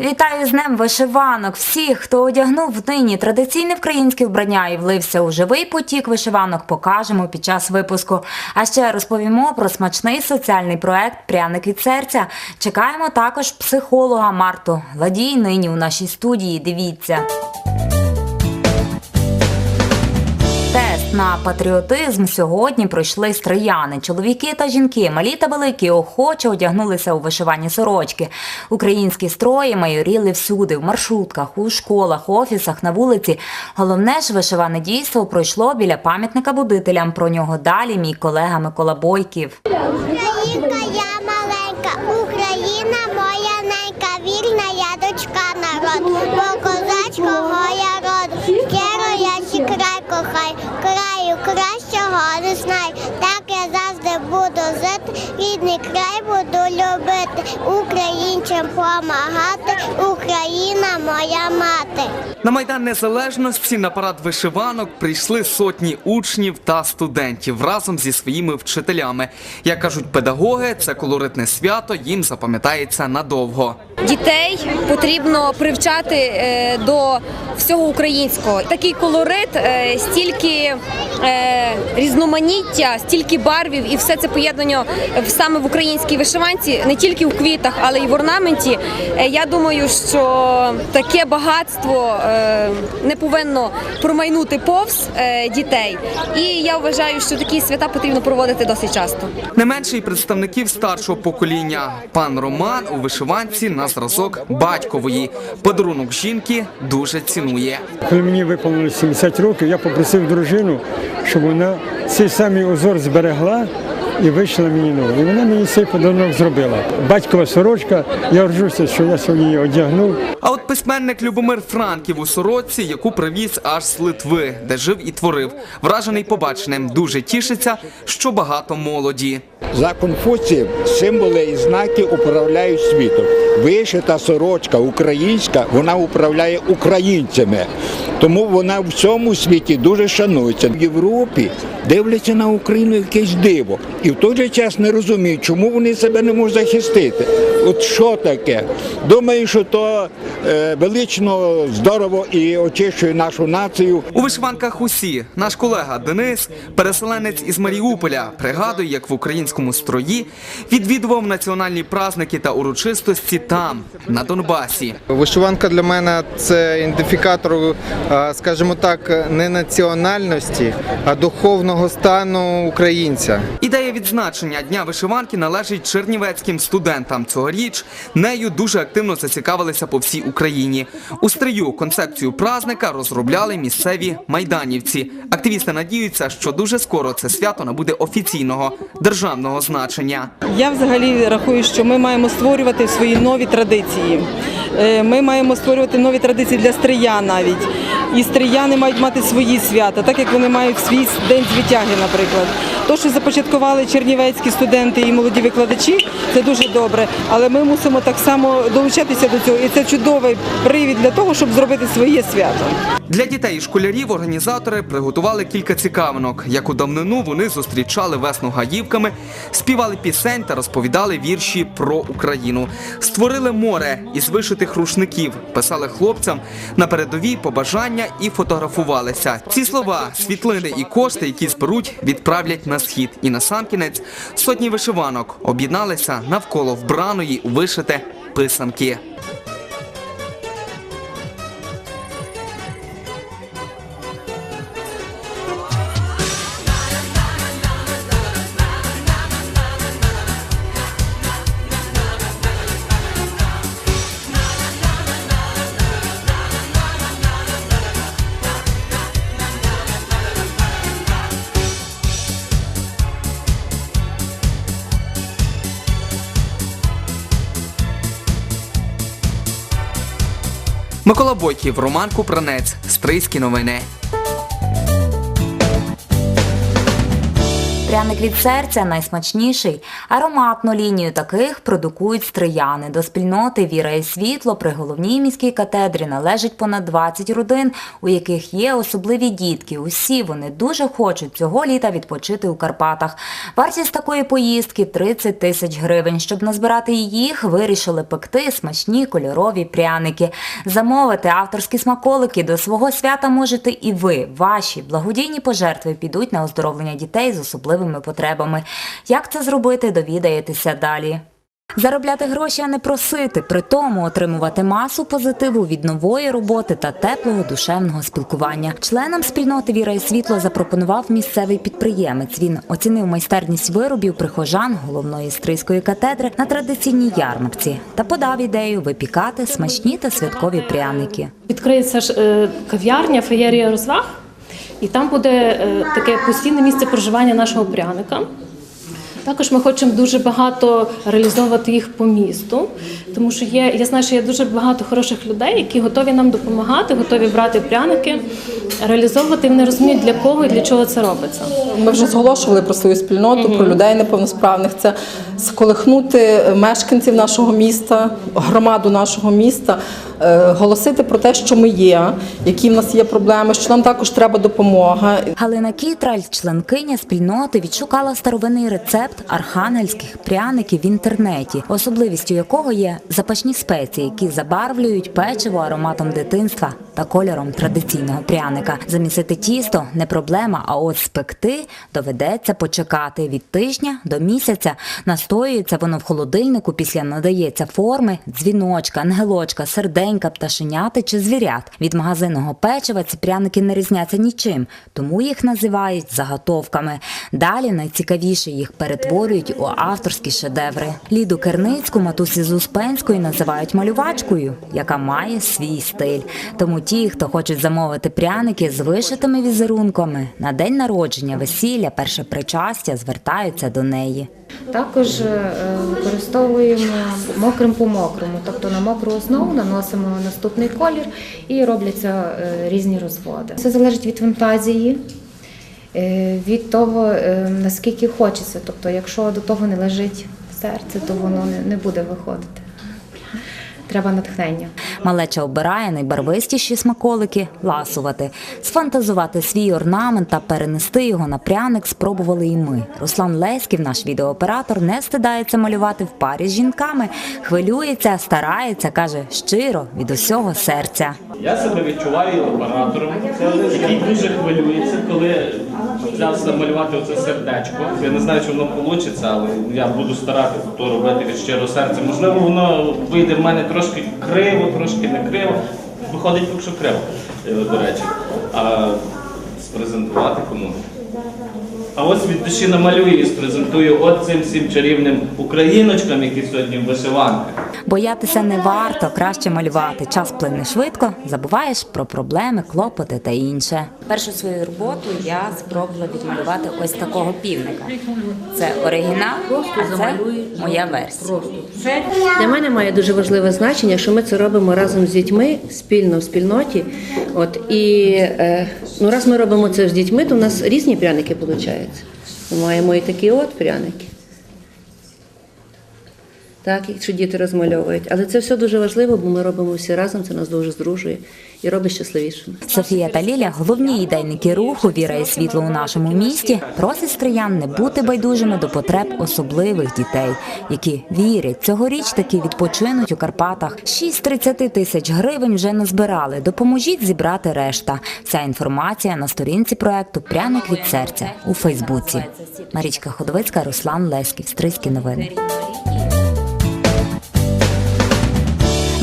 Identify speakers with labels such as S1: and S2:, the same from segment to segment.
S1: Вітаю з Днем вишиванок всіх, хто одягнув нині традиційне українське вбрання і влився у живий потік вишиванок, покажемо під час випуску. А ще розповімо про смачний соціальний проект Пряник від серця. Чекаємо також психолога Марту Ладій нині у нашій студії. Дивіться. На патріотизм сьогодні пройшли стрияни. Чоловіки та жінки, малі та великі, охоче одягнулися у вишивані сорочки. Українські строї майоріли всюди, в маршрутках, у школах, офісах, на вулиці. Головне ж вишиване дійство пройшло біля пам'ятника будителям. Про нього далі мій колега Микола Бойків.
S2: Українка, я маленька, Україна моя ненька, вільна я дочка народ, я буду жити, рідний край буду любити, українцям помагати, Україна моя мати.
S3: На майдан незалежності на парад вишиванок прийшли сотні учнів та студентів разом зі своїми вчителями. Як кажуть педагоги, це колоритне свято їм запам'ятається надовго.
S4: Дітей потрібно привчати е, до всього українського. Такий колорит, е, стільки е, різноманіття, стільки барвів, і все це поєднання в- саме в українській вишиванці, не тільки в квітах, але й в орнаменті. Е, Я думаю, що таке багатство е, не повинно промайнути повз е, дітей. І я вважаю, що такі свята потрібно проводити досить часто.
S3: Не менше й представників старшого покоління. Пан Роман у вишиванці на зразок батькової. Подарунок жінки дуже цінує.
S5: Коли мені виповнилось 70 років, я попросив дружину, щоб вона цей самий узор зберегла і вийшла мені нову. І вона мені цей подарунок зробила. Батькова сорочка, я ржуся, що я сьогодні її одягнув.
S3: А от письменник Любомир Франків у сорочці, яку привіз аж з Литви, де жив і творив. Вражений побаченим, дуже тішиться, що багато молоді.
S6: За Конфуцієм символи і знаки управляють світом. Вишита сорочка українська, вона управляє українцями. Тому вона в всьому світі дуже шанується. В Європі дивляться на Україну якесь диво. І в той же час не розуміють, чому вони себе не можуть захистити. От що таке? Думаю, що то е, велично, здорово і очищує нашу націю.
S3: У вишиванках усі наш колега Денис, переселенець із Маріуполя, пригадує, як в українському строї відвідував національні праздники та урочистості там, на Донбасі.
S7: Вишиванка для мене це ідентифікатор, е, скажімо так, не національності, а духовного стану українця.
S3: Ідея відзначення дня вишиванки належить чернівецьким студентам. Цьогоріч нею дуже активно зацікавилися по всій Україні. У стрию концепцію празника розробляли місцеві майданівці. Активісти надіються, що дуже скоро це свято набуде офіційного державного значення.
S8: Я взагалі рахую, що ми маємо створювати свої нові традиції. Е, Ми маємо створювати нові традиції для стрия навіть. І стрияни мають мати свої свята, так як вони мають свій день звитяги, наприклад. То, що започаткували чернівецькі студенти і молоді викладачі, це дуже добре. Але ми мусимо так само долучатися до цього. І це чудовий привід для того, щоб зробити своє свято.
S3: Для дітей і школярів організатори приготували кілька цікавинок. Як у давнину вони зустрічали весну гаївками, співали пісень та розповідали вірші про Україну. Створили море із вишитих рушників, писали хлопцям на передовій побажання і фотографувалися. Ці слова, світлини і кошти, які зберуть, відправлять на схід. І насамкінець сотні вишиванок об'єдналися навколо вбраної вишите писанки. Микола Бойків, Роман Купранець, Стрийські новини.
S1: Пряник від серця найсмачніший. Ароматну лінію таких продукують стрияни. До спільноти Віра і світло при головній міській катедрі належить понад 20 родин, у яких є особливі дітки. Усі вони дуже хочуть цього літа відпочити у Карпатах. Вартість такої поїздки 30 тисяч гривень. Щоб назбирати їх, вирішили пекти смачні кольорові пряники. Замовити авторські смаколики до свого свята можете і ви. Ваші благодійні пожертви підуть на оздоровлення дітей з особливими потребами. Як це зробити, довідаєтеся далі. Заробляти гроші, а не просити, при тому отримувати масу позитиву від нової роботи та теплого душевного спілкування. Членам спільноти Віра і світло запропонував місцевий підприємець. Він оцінив майстерність виробів прихожан головної стрийської катедри на традиційній ярмарці та подав ідею випікати смачні та святкові пряники.
S9: Відкриється ж е, кав'ярня, феєрія розваг, і там буде е, таке постійне місце проживання нашого пряника. Також ми хочемо дуже багато реалізовувати їх по місту, тому що є, я знаю, що є дуже багато хороших людей, які готові нам допомагати, готові брати пряники, реалізовувати. Вони розуміють, для кого і для чого це робиться.
S10: Ми вже зголошували про свою спільноту, про людей неповносправних. Це сколихнути мешканців нашого міста, громаду нашого міста, е, голосити про те, що ми є, які в нас є проблеми, що нам також треба допомога.
S1: Галина Кітраль, членкиня спільноти, відшукала старовинний рецепт архангельських пряників в інтернеті, особливістю якого є запашні спеції, які забарвлюють печиво ароматом дитинства та кольором традиційного пряника. Замісити тісто не проблема, а от спекти доведеться почекати від тижня до місяця. Настоюється воно в холодильнику, після надається форми, дзвіночка, ангелочка, серденька, пташеняти чи звірят. Від магазинного печива ці пряники не різняться нічим, тому їх називають заготовками. Далі найцікавіше їх перетворюють у авторські шедеври. Ліду Керницьку матусі з Успенської називають малювачкою, яка має свій стиль. Тому ті, хто хочуть замовити пряники з вишитими візерунками на день народження, весілля, перше причастя, звертаються до неї.
S11: Також е, використовуємо мокрим по мокрому, тобто на мокру основу наносимо наступний колір і робляться е, різні розводи. Це залежить від фантазії, е, від того, наскільки хочеться. Тобто, якщо до того не лежить серце, то воно не буде виходити. Треба натхнення.
S1: Малеча обирає найбарвистіші смаколики ласувати. Сфантазувати свій орнамент та перенести його на пряник спробували і ми. Руслан Леськів, наш відеооператор, не стидається малювати в парі з жінками, хвилюється, старається, каже щиро від усього серця.
S12: Я себе відчуваю оператором, який дуже хвилюється, коли взявся малювати оце сердечко. Я не знаю, чи воно вийде, але я буду старатися то робити від щирого серця. Можливо, воно вийде в мене трошки криво, трошки не криво. Виходить, поки що криво, е, до речі. А спрезентувати кому? А ось від душі намалюю і спрезентую от цим всім чарівним україночкам, які сьогодні в вишиванках.
S1: Боятися не варто, краще малювати. Час плине швидко, забуваєш про проблеми, клопоти та інше. Першу свою роботу я спробувала відмалювати ось такого півника. Це оригінал, а це моя версія.
S13: Для мене має дуже важливе значення, що ми це робимо разом з дітьми, спільно в спільноті. От і е, ну, раз ми робимо це з дітьми, то в нас різні пряники виходять. Ми маємо і такі от пряники. Так, якщо діти розмальовують. Але це все дуже важливо, бо ми робимо всі разом, це нас дуже здружує і робить щасливішими.
S1: Софія та Ліля, головні ідейники руху Віра і світло у нашому місті, просять стриян не бути байдужими до потреб особливих дітей, які вірять, цьогоріч таки відпочинуть у Карпатах. 6-30 тисяч гривень вже назбирали. Допоможіть зібрати решта. Вся інформація на сторінці проекту Пряник від серця у Фейсбуці. Марічка Ходовицька, Руслан Леськів, Стрийські новини.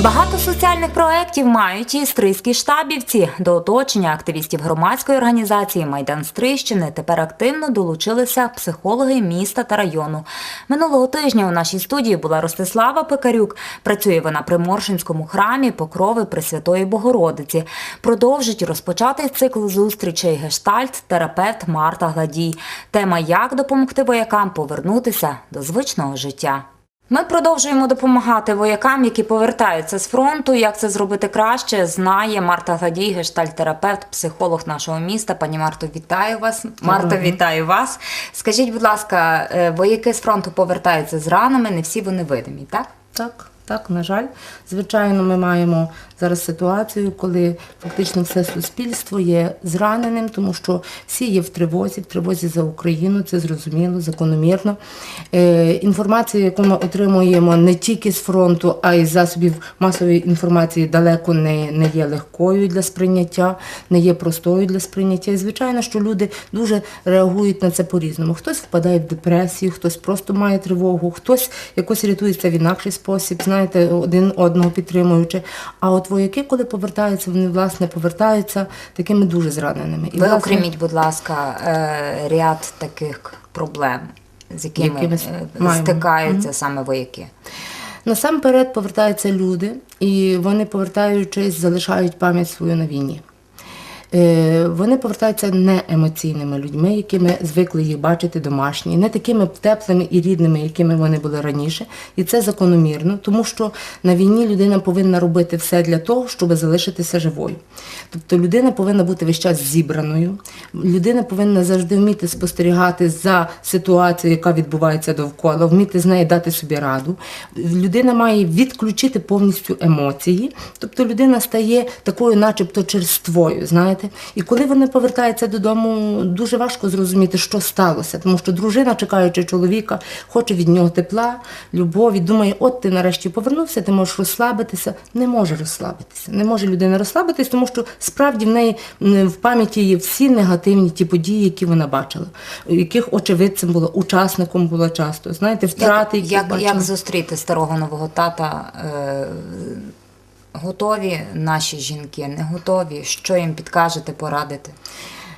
S1: Багато соціальних проєктів мають і стрийські штабівці. До оточення активістів громадської організації Майдан Стрийщини тепер активно долучилися психологи міста та району. Минулого тижня у нашій студії була Ростислава Пекарюк. Працює вона при Моршинському храмі Покрови Пресвятої Богородиці. Продовжить розпочатий цикл зустрічей гештальт терапевт Марта Гладій. Тема як допомогти воякам повернутися до звичного життя. Ми продовжуємо допомагати воякам, які повертаються з фронту. Як це зробити краще, знає Марта Гадій, гештальтерапевт, психолог нашого міста. Пані Марто, вітаю вас. Марта, вітаю вас. Скажіть, будь ласка, е, вояки з фронту повертаються з ранами, не всі вони видимі, так?
S14: Так, так, на жаль. Звичайно, ми маємо зараз ситуацію, коли фактично все суспільство є зраненим, тому що всі є в тривозі, в тривозі за Україну, це зрозуміло, закономірно. Е, інформація, яку ми отримуємо не тільки з фронту, а й з засобів масової інформації, далеко не, не є легкою для сприйняття, не є простою для сприйняття. І звичайно, що люди дуже реагують на це по-різному. Хтось впадає в депресію, хтось просто має тривогу, хтось якось рятується в інакший спосіб, знаєте, один одного підтримуючи. А от вояки, коли повертаються, вони власне повертаються такими дуже зраненими. І,
S1: Ви
S14: власне,
S1: окреміть, будь ласка, е, ряд таких проблем, з якими е, стикаються саме вояки.
S14: Насамперед повертаються люди, і вони, повертаючись, залишають пам'ять свою на війні. Е, Вони повертаються не емоційними людьми, якими звикли їх бачити домашні, не такими теплими і рідними, якими вони були раніше. І це закономірно, тому що на війні людина повинна робити все для того, щоб залишитися живою. Тобто людина повинна бути весь час зібраною, людина повинна завжди вміти спостерігати за ситуацією, яка відбувається довкола, вміти з неї дати собі раду. Людина має відключити повністю емоції, тобто людина стає такою, начебто, черствою, знаєте. І коли вони повертаються додому, дуже важко зрозуміти, що сталося, тому що дружина, чекаючи чоловіка, хоче від нього тепла, любові, думає, от ти нарешті повернувся, ти можеш розслабитися. Не може розслабитися. Не може людина розслабитись, тому що справді в неї в пам'яті є всі негативні ті події, які вона бачила, яких очевидцем була, учасником була часто. Знаєте, втрати,
S1: Як,
S14: які
S1: як, як зустріти старого нового тата? Е, готові наші жінки, не готові? Що їм підкажете, порадите?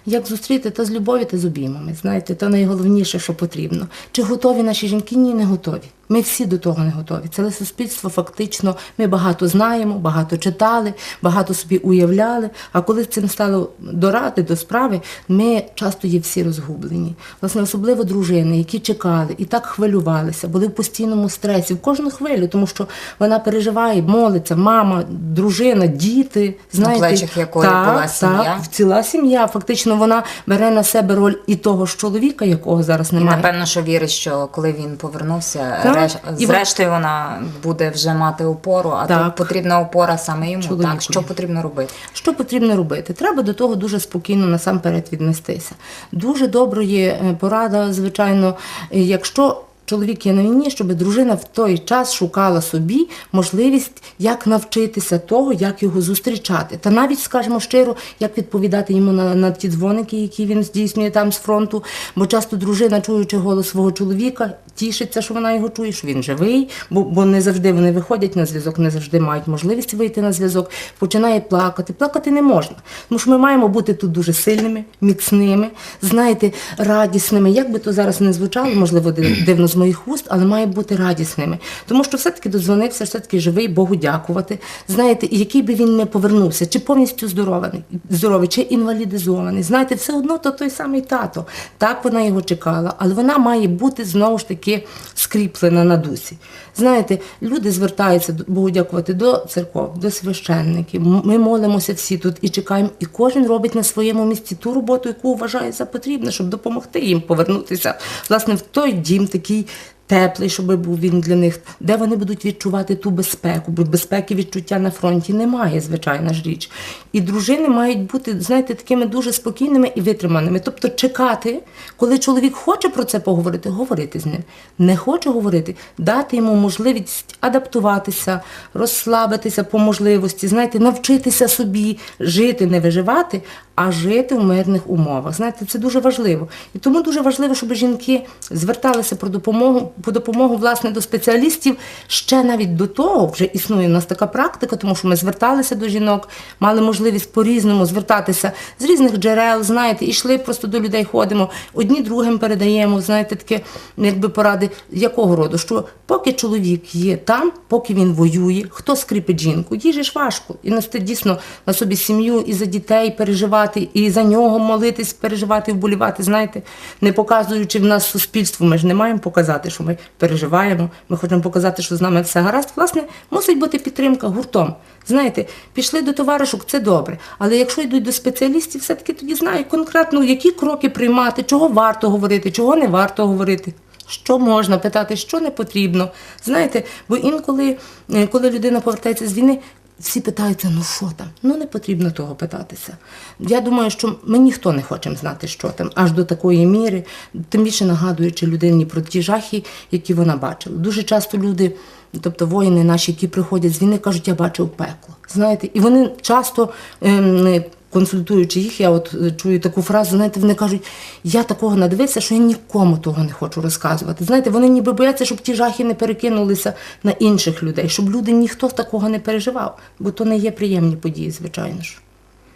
S14: Як зустріти та з любові та з обіймами. Знаєте, то найголовніше, що потрібно. Чи готові наші жінки? Ні, не готові. Ми всі до того не готові. Це суспільство фактично. Ми багато знаємо, багато читали, багато собі уявляли. А коли цим стало до ради, до справи, ми часто є всі розгублені. Власне, особливо дружини, які чекали і так хвилювалися, були в постійному стресі в кожну хвилю, тому що вона переживає, молиться, мама, дружина, діти. Знаєте,
S1: плечах якої
S14: так,
S1: була сім'я.
S14: Так, ціла сім'я. Фактично вона бере на себе роль і того ж чоловіка, якого зараз
S1: І
S14: немає.
S1: напевно, що вірить, що коли він повернувся,
S14: Так.
S1: реш...
S14: І
S1: зрештою вона буде вже мати опору, а
S14: Так.
S1: тут потрібна опора саме йому.
S14: Чоловікові.
S1: Так, що потрібно робити?
S14: Що потрібно робити? Треба до того дуже спокійно насамперед віднестися. Дуже добра є е, порада, звичайно, е, якщо. Чоловік є на війні, щоб дружина в той час шукала собі можливість, як навчитися того, як його зустрічати. Та навіть, скажімо щиро, як відповідати йому на, на ті дзвоники, які він здійснює там з фронту. Бо часто дружина, чуючи голос свого чоловіка, тішиться, що вона його чує, що він живий, бо, бо не завжди вони виходять на зв'язок, не завжди мають можливість вийти на зв'язок, починає плакати. Плакати не можна. Тому що ми маємо бути тут дуже сильними, міцними, знаєте, радісними. Як би то зараз не звучало, можливо, дивно з моїх уст, але має бути радісними. Тому що все-таки додзвонився, все-таки живий, Богу дякувати. Знаєте, і який би він не повернувся, чи повністю здоровий, здоровий, чи інвалідизований. Знаєте, все одно то той самий тато. Так вона його чекала, але вона має бути знову ж таки скріплена на дусі. Знаєте, люди звертаються Богу дякувати до церков, до священників. Ми молимося всі тут і чекаємо, і кожен робить на своєму місці ту роботу, яку вважає за потрібне, щоб допомогти їм повернутися власне в той дім такий. Теплий, щоб був він для них, де вони будуть відчувати ту безпеку, бо безпеки відчуття на фронті немає, звичайна ж річ. І дружини мають бути, знаєте, такими дуже спокійними і витриманими. Тобто чекати, коли чоловік хоче про це поговорити, говорити з ним. Не хоче говорити, дати йому можливість адаптуватися, розслабитися по можливості, знаєте, навчитися собі жити, не виживати, а жити в мирних умовах. Знаєте, це дуже важливо. І тому дуже важливо, щоб жінки зверталися про допомогу по допомогу власне до спеціалістів ще навіть до того. Вже існує у нас така практика, тому що ми зверталися до жінок, мали можливість по-різному звертатися з різних джерел, знаєте, йшли просто до людей, ходимо. Одні другим передаємо, знаєте, таке якби поради якого роду, що поки чоловік є там, поки він воює, хто скріпить жінку, їй же ж важко і нести дійсно на собі сім'ю і за дітей переживати. Переживати, і за нього молитись, переживати, вболівати. Знаєте, не показуючи в нас суспільству, ми ж не маємо показати, що ми переживаємо. Ми хочемо показати, що з нами все гаразд. Власне, мусить бути підтримка гуртом. Знаєте, пішли до товаришок, це добре. Але якщо йдуть до спеціалістів, все-таки тоді знають конкретно, які кроки приймати, чого варто говорити, чого не варто говорити. Що можна питати, що не потрібно. Знаєте, бо інколи, е, коли людина повертається з війни, всі питаються, ну що там? Ну не потрібно того питатися. Я думаю, що ми ніхто не хочемо знати, що там, аж до такої міри, тим більше нагадуючи людині про ті жахи, які вона бачила. Дуже часто люди, тобто воїни наші, які приходять з війни, кажуть, я бачив пекло. Знаєте, і вони часто. Ем, Консультуючи їх, я от е, чую таку фразу, знаєте, вони кажуть, я такого надивився, що я нікому того не хочу розказувати. Знаєте, вони ніби бояться, щоб ті жахи не перекинулися на інших людей, щоб люди ніхто такого не переживав, бо то не є приємні події, звичайно ж.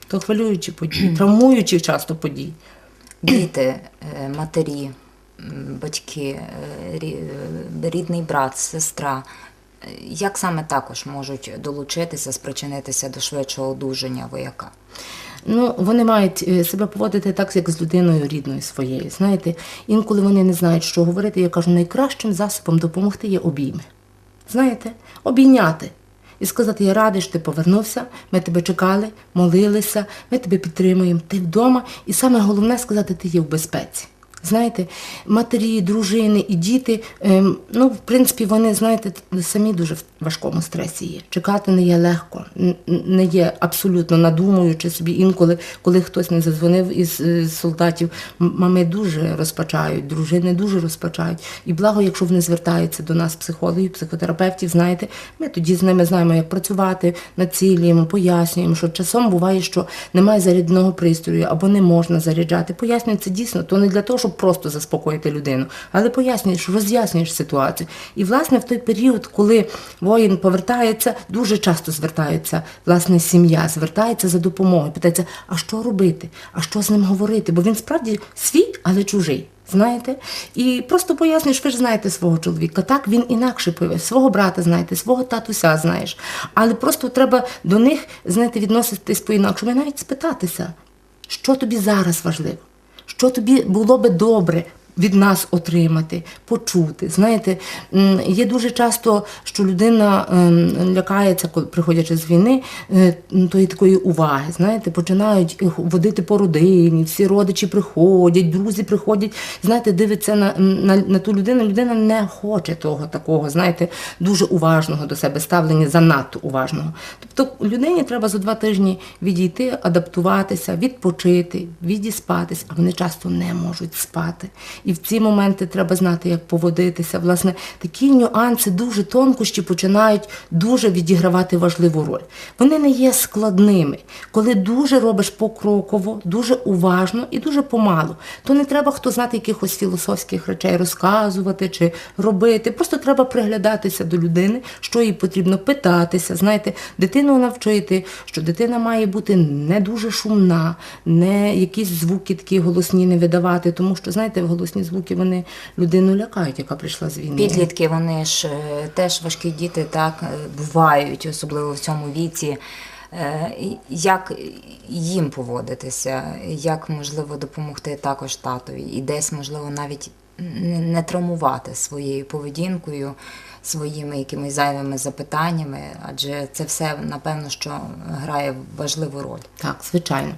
S14: То хвилюючі події, травмуючі часто події.
S1: Діти, е, матері, батьки, е, рідний брат, сестра. Як саме також можуть долучитися, спричинитися до швидшого одужання вояка?
S14: Ну, вони мають е, себе поводити так, як з людиною рідною своєю. Знаєте, інколи вони не знають, що говорити. Я кажу, найкращим засобом допомогти є обійми. Знаєте, обійняти. І сказати, я радий, що ти повернувся, ми тебе чекали, молилися, ми тебе підтримуємо, ти вдома. І саме головне сказати, ти є в безпеці. Знаєте, матері, дружини і діти, ем, ну, в принципі, вони, знаєте, самі дуже в важкому стресі є. Чекати не є легко, не є абсолютно надумуючи собі інколи, коли хтось не задзвонив із е, солдатів, мами дуже розпачають, дружини дуже розпачають. І благо, якщо вони звертаються до нас, психологів, психотерапевтів, знаєте, ми тоді з ними знаємо, як працювати, націлюємо, пояснюємо, що часом буває, що немає зарядного пристрою або не можна заряджати. Пояснюю, це дійсно, то не для того, щоб просто заспокоїти людину, але пояснюєш, роз'яснюєш ситуацію. І власне в той період, коли воїн повертається, дуже часто звертаються, власне, сім'я звертається за допомогою, питається, а що робити, а що з ним говорити? Бо він справді свій, але чужий. Знаєте, і просто пояснюєш, ви ж знаєте свого чоловіка. Так він інакше пове, свого брата знаєте, свого татуся знаєш. Але просто треба до них знаєте, відноситись по-інакшому, і навіть спитатися, що тобі зараз важливо, що тобі було би добре від нас отримати, почути. Знаєте, є дуже часто, що людина ем, лякається, приходячи з війни, е, тої такої уваги. Знаєте, починають водити по родині, всі родичі приходять, друзі приходять. Знаєте, дивиться на, на, на ту людину. Людина не хоче того такого, знаєте, дуже уважного до себе ставлення, занадто уважного. Тобто людині треба за два тижні відійти, адаптуватися, відпочити, відіспатись, а вони часто не можуть спати. І в ці моменти треба знати, як поводитися. Власне, такі нюанси, дуже тонкощі починають дуже відігравати важливу роль. Вони не є складними. Коли дуже робиш покроково, дуже уважно і дуже помалу, то не треба хто знати якихось філософських речей розказувати чи робити. Просто треба приглядатися до людини, що їй потрібно питатися. Знаєте, дитину навчити, що дитина має бути не дуже шумна, не якісь звуки такі голосні не видавати, тому що, знаєте, голосні звуки вони людину лякають, яка прийшла з війни.
S1: Підлітки, вони ж е, теж важкі діти, так е, бувають, особливо в цьому віці. Е, Як їм поводитися, як можливо допомогти також татові, і десь можливо навіть не травмувати своєю поведінкою, своїми якимись зайвими запитаннями, адже це все напевно, що грає важливу роль.
S14: Так, звичайно.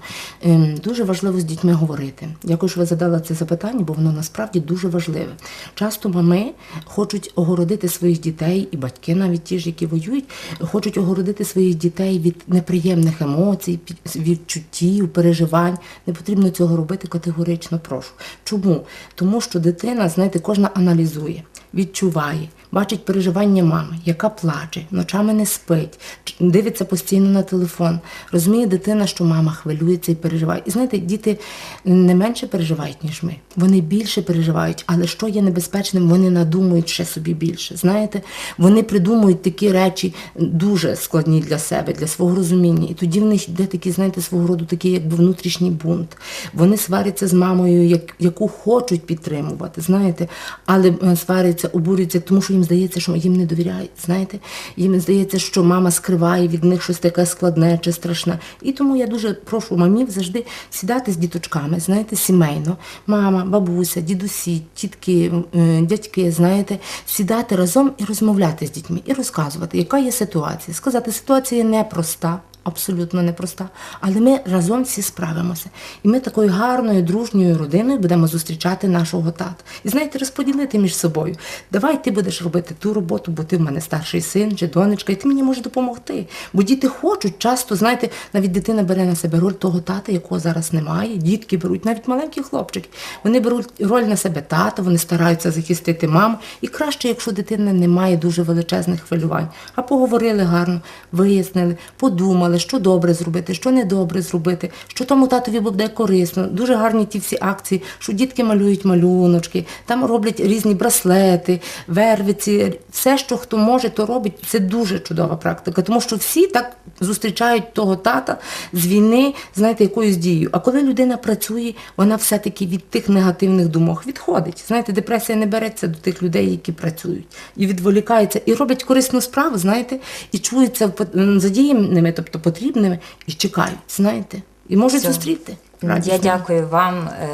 S14: Ем, Дуже важливо з дітьми говорити. Дякую, що ви задали це запитання, бо воно насправді дуже важливе. Часто мами хочуть огородити своїх дітей, і батьки, навіть ті ж, які воюють, хочуть огородити своїх дітей від неприємних емоцій, відчуттів, переживань. Не потрібно цього робити категорично, прошу. Чому? Тому що дитина, знаєте, кожна аналізує, відчуває. Бачить переживання мами, яка плаче, ночами не спить, дивиться постійно на телефон. Розуміє дитина, що мама хвилюється і переживає. І знаєте, діти не менше переживають, ніж ми. Вони більше переживають, але що є небезпечним, вони надумують ще собі більше. Знаєте, вони придумують такі речі дуже складні для себе, для свого розуміння. І тоді в них йде такий, знаєте, свого роду такий якби внутрішній бунт. Вони сваряться з мамою, як, яку хочуть підтримувати, знаєте, але е, сваряться, обурюються, тому що їм здається, що їм не довіряють. Знаєте, їм здається, що мама скриває від них щось таке складне чи страшне. І тому я дуже прошу мамів завжди сідати з діточками, знаєте, сімейно. Мама, бабуся, дідусі, тітки, е, дядьки, знаєте, сідати разом і розмовляти з дітьми, і розказувати, яка є ситуація. Сказати, ситуація непроста. Абсолютно непроста, але ми разом всі справимося. І ми такою гарною, дружньою родиною будемо зустрічати нашого тата. І знаєте, розподілити між собою. Давай ти будеш робити ту роботу, бо ти в мене старший син чи донечка, і ти мені можеш допомогти. Бо діти хочуть часто, знаєте, навіть дитина бере на себе роль того тата, якого зараз немає. Дітки беруть, навіть маленькі хлопчики. Вони беруть роль на себе тата, вони стараються захистити маму. І краще, якщо дитина не має дуже величезних хвилювань. А поговорили гарно, вияснили, подумали, що добре зробити, що недобре зробити, що тому татові буде корисно. Дуже гарні ті всі акції, що дітки малюють малюночки, там роблять різні браслети, вервиці, все, що хто може, то робить. Це дуже чудова практика, тому що всі так зустрічають того тата з війни, знаєте, якоюсь дією. А коли людина працює, вона все-таки від тих негативних думок відходить. Знаєте, депресія не береться до тих людей, які працюють, і відволікається, і роблять корисну справу, знаєте, і чуються задіяними, тобто потрібними, і чекають, знаєте, і можуть
S1: Все.
S14: зустріти.
S1: Я дякую вам е,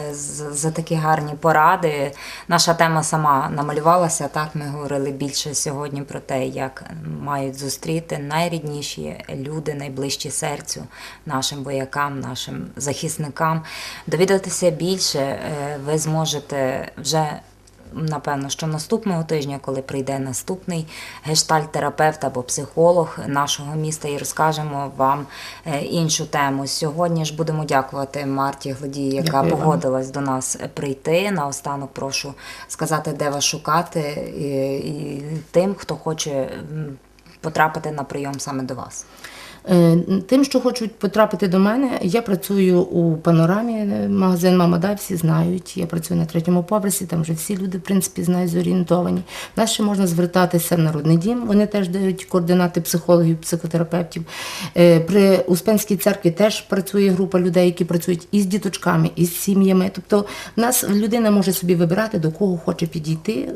S1: за такі гарні поради. Наша тема сама намалювалася. Так ми говорили більше сьогодні про те, як мають зустріти найрідніші люди, найближчі серцю нашим воякам, нашим захисникам. Довідатися більше е, ви зможете вже. Напевно, що наступного тижня, коли прийде наступний гештальт-терапевт або психолог нашого міста, і розкажемо вам е, іншу тему. Сьогодні ж будемо дякувати Марті Гладій, яка
S14: Дякую вам.
S1: погодилась до нас прийти. Наостанок прошу сказати, де вас шукати, і, і тим, хто хоче потрапити на прийом саме до вас.
S14: Е, Тим, що хочуть потрапити до мене, я працюю у панорамі, е, магазин Мамада, всі знають. Я працюю на третьому поверсі, там вже всі люди, в принципі, знають, зорієнтовані. Нас ще можна звертатися в Народний дім, вони теж дають координати психологів, психотерапевтів. Е, При Успенській церкві теж працює група людей, які працюють і з діточками, і з сім'ями. Тобто в нас людина може собі вибирати, до кого хоче підійти.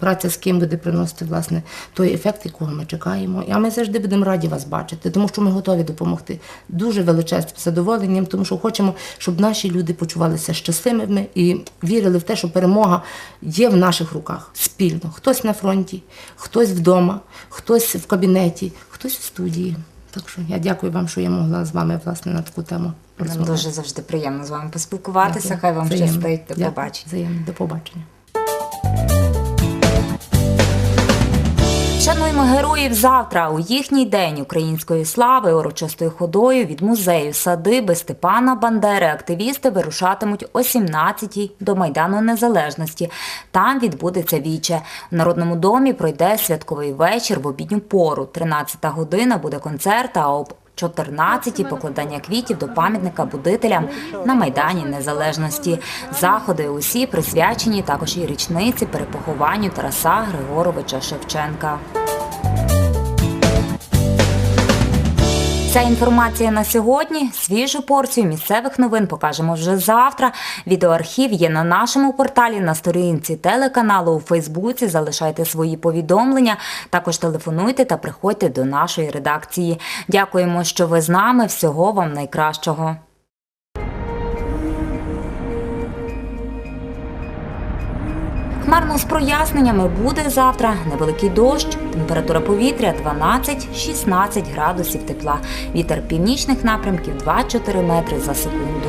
S14: Праця з ким буде приносити власне той ефект, якого ми чекаємо. А ми завжди будемо раді вас бачити, тому що ми готові допомогти дуже величезним задоволенням, тому що хочемо, щоб наші люди почувалися щасливими і вірили в те, що перемога є в наших руках спільно. Хтось на фронті, хтось вдома, хтось в кабінеті, хтось в студії. Так що я дякую вам, що я могла з вами власне на таку тему
S1: Нам дуже завжди приємно з вами поспілкуватися.
S14: Дякую.
S1: Хай вам щастить. До побачення.
S14: Взаємно. До побачення.
S1: Шануємо героїв завтра у їхній день української слави урочистою ходою від музею садиби Степана Бандери. Активісти вирушатимуть о 17-й до Майдану Незалежності. Там відбудеться віче. У Народному домі пройде святковий вечір в обідню пору. 13-та година буде концерт, а об 14-ті покладання квітів до пам'ятника будителям на Майдані Незалежності. Заходи усі присвячені також і річниці перепохованню Тараса Григоровича Шевченка. Ця інформація на сьогодні. Свіжу порцію місцевих новин покажемо вже завтра. Відеоархів є на нашому порталі на сторінці телеканалу у Фейсбуці. Залишайте свої повідомлення. Також телефонуйте та приходьте до нашої редакції. Дякуємо, що ви з нами. Всього вам найкращого. Хмарно з проясненнями буде завтра. Невеликий дощ, температура повітря 12-16 градусів тепла. Вітер північних напрямків 2-4 метри за секунду.